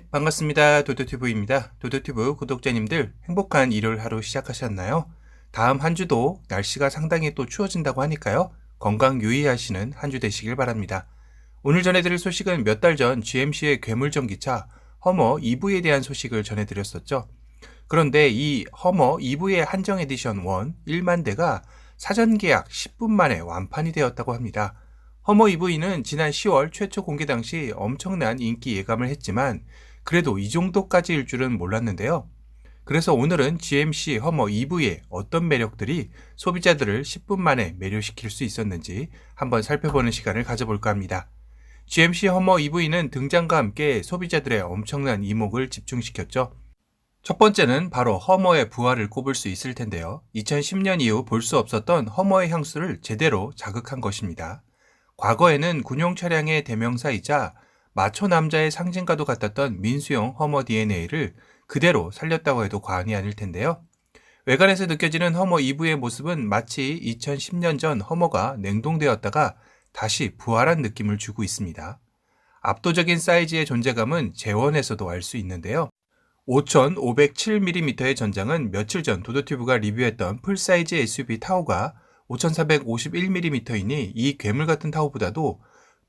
네, 반갑습니다. 도도튜브입니다. 도도튜브 구독자님들 행복한 일요일 하루 시작하셨나요? 다음 한 주도 날씨가 상당히 또 추워진다고 하니까요. 건강 유의하시는 한 주 되시길 바랍니다. 오늘 전해드릴 소식은 몇 달 전 GMC의 괴물전기차 허머 EV에 대한 소식을 전해드렸었죠. 그런데 이 허머 EV의 한정 에디션 1 1만 대가 사전 계약 10분 만에 완판이 되었다고 합니다. 허머 EV는 지난 10월 최초 공개 당시 엄청난 인기 예감을 했지만 그래도 이 정도까지일 줄은 몰랐는데요. 그래서 오늘은 GMC 허머 EV의 어떤 매력들이 소비자들을 10분 만에 매료시킬 수 있었는지 한번 살펴보는 시간을 가져볼까 합니다. GMC 허머 EV는 등장과 함께 소비자들의 엄청난 이목을 집중시켰죠. 첫 번째는 바로 허머의 부활을 꼽을 수 있을 텐데요. 2010년 이후 볼 수 없었던 허머의 향수를 제대로 자극한 것입니다. 과거에는 군용 차량의 대명사이자 마초 남자의 상징과도 같았던 민수용 허머 DNA를 그대로 살렸다고 해도 과언이 아닐 텐데요. 외관에서 느껴지는 허머 EV의 모습은 마치 2010년 전 허머가 냉동되었다가 다시 부활한 느낌을 주고 있습니다. 압도적인 사이즈의 존재감은 재원에서도 알 수 있는데요. 5,507mm의 전장은 며칠 전 도도튜브가 리뷰했던 풀사이즈 SUV 타오가 5,451mm이니 이 괴물 같은 타오보다도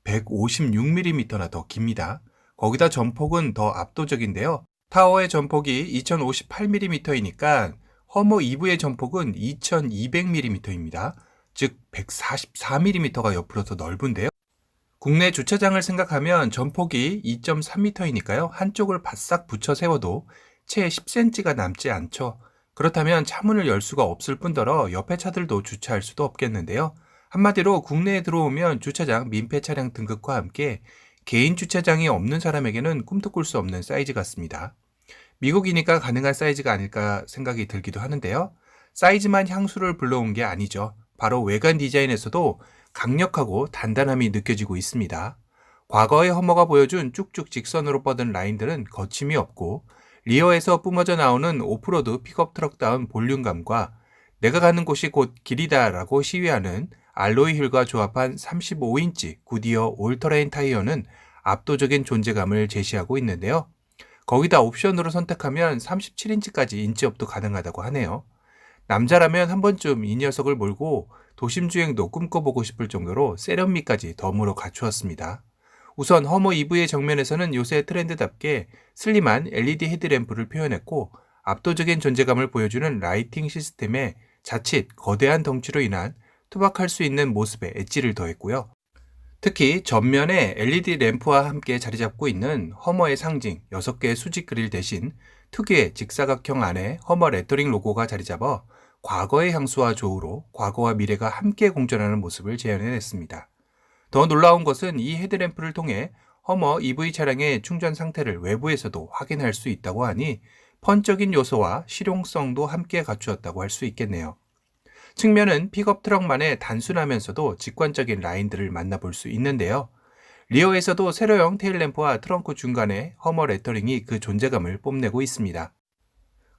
156mm나 더 깁니다. 거기다 전폭은 더 압도적인데요. 타워의 전폭이 2058mm이니까 허머 EV의 전폭은 2200mm입니다. 즉 144mm가 옆으로 더 넓은데요. 국내 주차장을 생각하면 전폭이 2.3m이니까요. 한쪽을 바싹 붙여 세워도 채 10cm가 남지 않죠. 그렇다면 차문을 열 수가 없을 뿐더러 옆에 차들도 주차할 수도 없겠는데요. 한마디로 국내에 들어오면 주차장 민폐 차량 등급과 함께 개인 주차장이 없는 사람에게는 꿈도 꿀 수 없는 사이즈 같습니다. 미국이니까 가능한 사이즈가 아닐까 생각이 들기도 하는데요. 사이즈만 향수를 불러온 게 아니죠. 바로 외관 디자인에서도 강력하고 단단함이 느껴지고 있습니다. 과거의 허머가 보여준 쭉쭉 직선으로 뻗은 라인들은 거침이 없고 리어에서 뿜어져 나오는 오프로드 픽업 트럭다운 볼륨감과 내가 가는 곳이 곧 길이다라고 시위하는 알로이 휠과 조합한 35인치 구디어 올터레인 타이어는 압도적인 존재감을 제시하고 있는데요. 거기다 옵션으로 선택하면 37인치까지 인치업도 가능하다고 하네요. 남자라면 한 번쯤 이 녀석을 몰고 도심 주행도 꿈꿔보고 싶을 정도로 세련미까지 덤으로 갖추었습니다. 우선 허머 EV의 정면에서는 요새 트렌드답게 슬림한 LED 헤드램프를 표현했고 압도적인 존재감을 보여주는 라이팅 시스템에 자칫 거대한 덩치로 인한 투박할 수 있는 모습에 엣지를 더했고요. 특히 전면에 LED 램프와 함께 자리 잡고 있는 허머의 상징 6개의 수직 그릴 대신 특유의 직사각형 안에 허머 레터링 로고가 자리 잡아 과거의 향수와 조우로 과거와 미래가 함께 공존하는 모습을 재현해냈습니다. 더 놀라운 것은 이 헤드램프를 통해 허머 EV 차량의 충전 상태를 외부에서도 확인할 수 있다고 하니 펀적인 요소와 실용성도 함께 갖추었다고 할 수 있겠네요. 측면은 픽업 트럭만의 단순하면서도 직관적인 라인들을 만나볼 수 있는데요. 리어에서도 세로형 테일램프와 트렁크 중간에 허머 레터링이 그 존재감을 뽐내고 있습니다.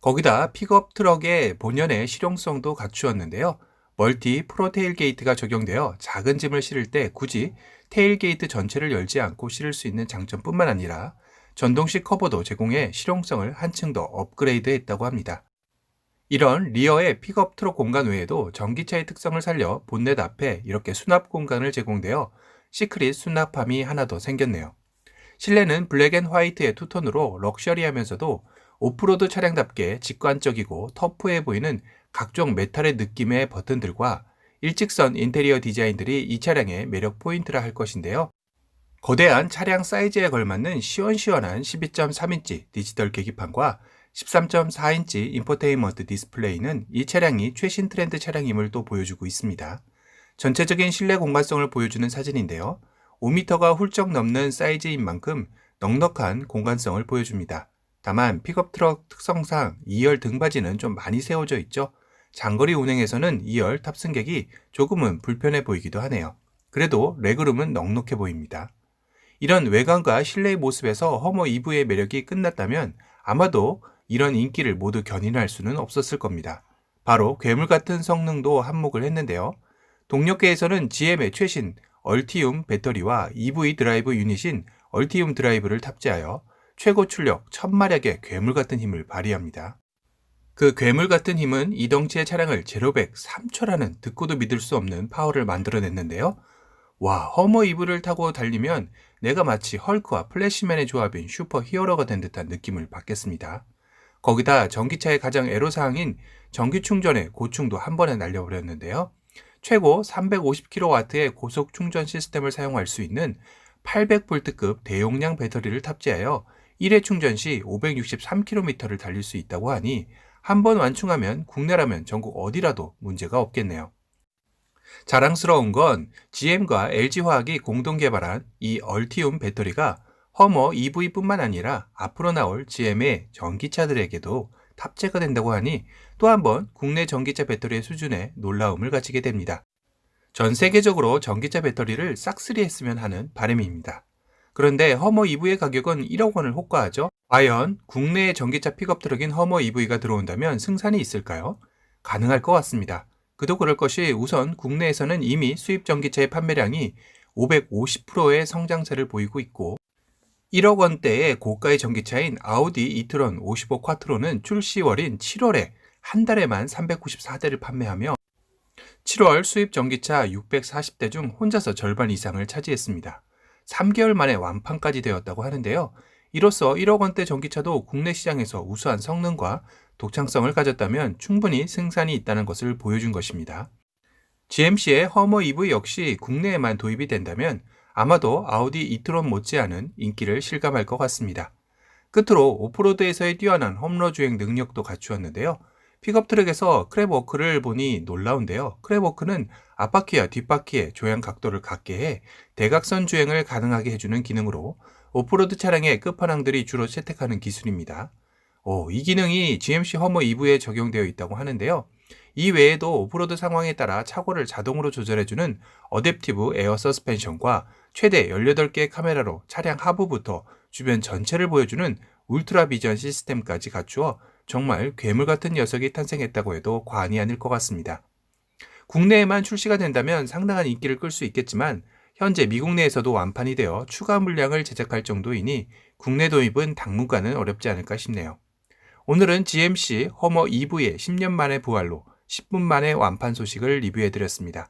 거기다 픽업 트럭의 본연의 실용성도 갖추었는데요. 멀티 프로 테일 게이트가 적용되어 작은 짐을 실을 때 굳이 테일 게이트 전체를 열지 않고 실을 수 있는 장점뿐만 아니라 전동식 커버도 제공해 실용성을 한층 더 업그레이드 했다고 합니다. 이런 리어의 픽업 트럭 공간 외에도 전기차의 특성을 살려 본넷 앞에 이렇게 수납 공간을 제공되어 시크릿 수납함이 하나 더 생겼네요. 실내는 블랙 앤 화이트의 투톤으로 럭셔리하면서도 오프로드 차량답게 직관적이고 터프해 보이는 각종 메탈의 느낌의 버튼들과 일직선 인테리어 디자인들이 이 차량의 매력 포인트라 할 것인데요. 거대한 차량 사이즈에 걸맞는 시원시원한 12.3인치 디지털 계기판과 13.4인치 인포테인먼트 디스플레이는 이 차량이 최신 트렌드 차량임을 또 보여주고 있습니다. 전체적인 실내 공간성을 보여주는 사진인데요. 5m가 훌쩍 넘는 사이즈인 만큼 넉넉한 공간성을 보여줍니다. 다만 픽업 트럭 특성상 2열 등받이는 좀 많이 세워져 있죠. 장거리 운행에서는 2열 탑승객이 조금은 불편해 보이기도 하네요. 그래도 레그룸은 넉넉해 보입니다. 이런 외관과 실내의 모습에서 허머 EV의 매력이 끝났다면 아마도 이런 인기를 모두 견인할 수는 없었을 겁니다. 바로 괴물 같은 성능도 한몫을 했는데요. 동력계에서는 GM의 최신 얼티움 배터리와 EV 드라이브 유닛인 얼티움 드라이브를 탑재하여 최고 출력 1000마력의 괴물 같은 힘을 발휘합니다. 그 괴물 같은 힘은 이 덩치의 차량을 제로백 3초라는 듣고도 믿을 수 없는 파워를 만들어냈는데요. 와, 허머 이브를 타고 달리면 내가 마치 헐크와 플래시맨의 조합인 슈퍼 히어로가 된 듯한 느낌을 받겠습니다. 거기다 전기차의 가장 애로사항인 전기 충전의 고충도 한 번에 날려버렸는데요. 최고 350kW의 고속 충전 시스템을 사용할 수 있는 800V급 대용량 배터리를 탑재하여 1회 충전 시 563km를 달릴 수 있다고 하니 한 번 완충하면 국내라면 전국 어디라도 문제가 없겠네요. 자랑스러운 건 GM과 LG화학이 공동 개발한 이 얼티움 배터리가 허머 EV뿐만 아니라 앞으로 나올 GM의 전기차들에게도 탑재가 된다고 하니 또 한 번 국내 전기차 배터리의 수준에 놀라움을 가지게 됩니다. 전 세계적으로 전기차 배터리를 싹쓸이 했으면 하는 바람입니다. 그런데 허머 EV의 가격은 1억 원을 호가하죠. 과연 국내의 전기차 픽업 트럭인 허머 EV가 들어온다면 승산이 있을까요? 가능할 것 같습니다. 그도 그럴 것이 우선 국내에서는 이미 수입 전기차의 판매량이 550%의 성장세를 보이고 있고 1억 원대의 고가의 전기차인 아우디 이트론 55 콰트로는 출시월인 7월에 한 달에만 394대를 판매하며 7월 수입 전기차 640대 중 혼자서 절반 이상을 차지했습니다. 3개월 만에 완판까지 되었다고 하는데요. 이로써 1억 원대 전기차도 국내 시장에서 우수한 성능과 독창성을 가졌다면 충분히 승산이 있다는 것을 보여준 것입니다. GMC의 허머 EV 역시 국내에만 도입이 된다면 아마도 아우디 이트론 못지않은 인기를 실감할 것 같습니다. 끝으로 오프로드에서의 뛰어난 홈러 주행 능력도 갖추었는데요. 픽업 트랙에서 크랩워크를 보니 놀라운데요. 크랩워크는 앞바퀴와 뒷바퀴의 조향 각도를 갖게 해 대각선 주행을 가능하게 해주는 기능으로 오프로드 차량의 끝판왕들이 주로 채택하는 기술입니다. 오, 이 기능이 GMC 허머 EV에 적용되어 있다고 하는데요. 이 외에도 오프로드 상황에 따라 차고를 자동으로 조절해주는 어댑티브 에어 서스펜션과 최대 18개의 카메라로 차량 하부부터 주변 전체를 보여주는 울트라 비전 시스템까지 갖추어 정말 괴물 같은 녀석이 탄생했다고 해도 과언이 아닐 것 같습니다. 국내에만 출시가 된다면 상당한 인기를 끌 수 있겠지만 현재 미국 내에서도 완판이 되어 추가 물량을 제작할 정도이니 국내 도입은 당분간은 어렵지 않을까 싶네요. 오늘은 GMC 허머 EV의 10년 만의 부활로 10분 만에 완판 소식을 리뷰해 드렸습니다.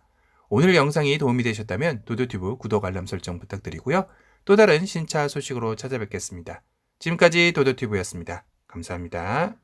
오늘 영상이 도움이 되셨다면 도도튜브 구독 알람 설정 부탁드리고요. 또 다른 신차 소식으로 찾아뵙겠습니다. 지금까지 도도튜브였습니다. 감사합니다.